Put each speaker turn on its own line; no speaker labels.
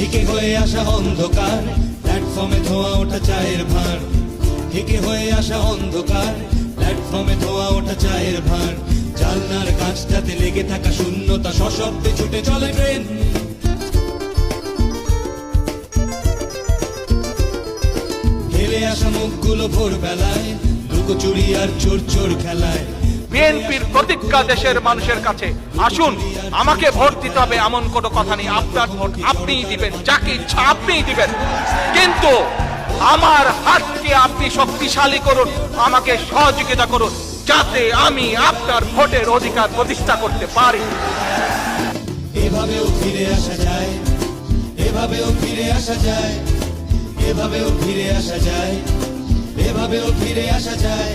হেকে হয়ে আসা অন্ধকার। প্ল্যাটফর্মে ধোয়া ওঠা চায়ের ভাঁড় হেকে হয়ে আসা অন্ধকার। প্ল্যাটফর্মে ধোয়া ওঠা চায়ের ভাঁড় জালনার কাঁচটাতে লেগে থাকা শূন্যতা সশব্দে ছুটে চলে ট্রেন। হেলে আসা মুখগুলো ভোরবেলায় লুকোচুরি আর চোর চোর খেলায়।
বিএনপির প্রতিজ্ঞা দেশের মানুষের কাছে। আসুন, আমাকে ভোট দিতে হবে এমন কোনো কথা নেই। আপনার ভোট আপনিই দিবেন, যাকে ইচ্ছা আপনিই দিবেন। কিন্তু আমার হাতকে আপনি শক্তিশালী করুন, আমাকে সহযোগিতা করুন, যাতে আমি আপনার ভোটের অধিকার প্রতিষ্ঠা করতে পারি।
এভাবেও ফিরে আসা যায়, এভাবেও ফিরে আসা যায়, এভাবেও ফিরে আসা যায়, এভাবেও ফিরে আসা যায়।